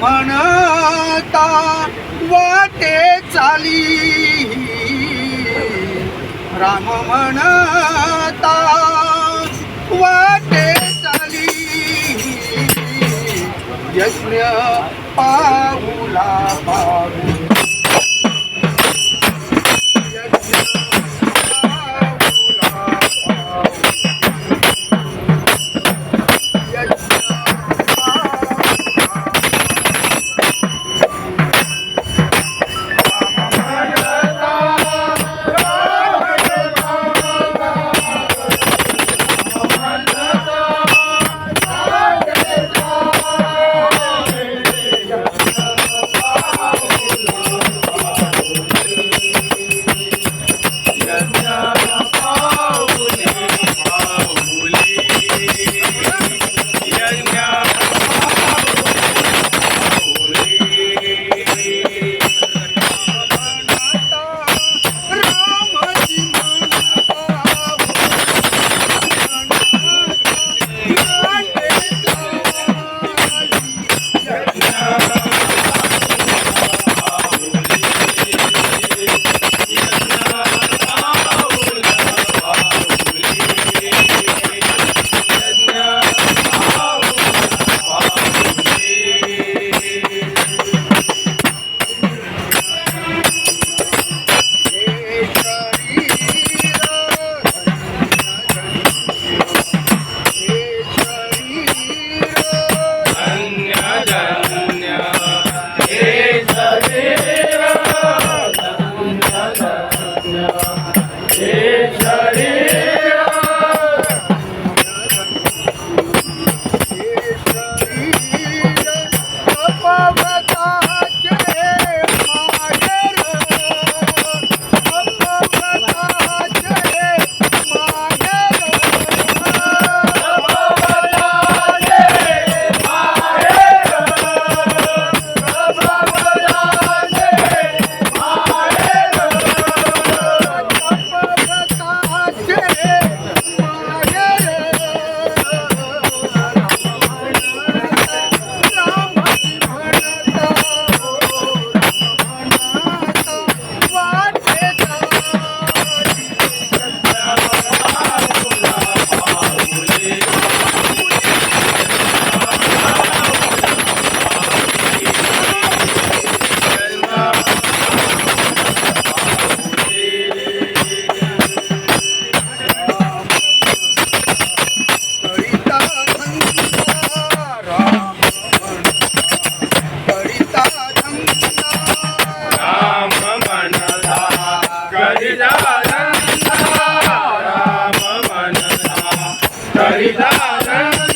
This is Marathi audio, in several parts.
म्हणता वाटे चाली. राम म्हणता वाटे चाली. यज्ञ पाऊला पाऊ Haridaran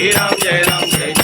श्रीराम जय राम जय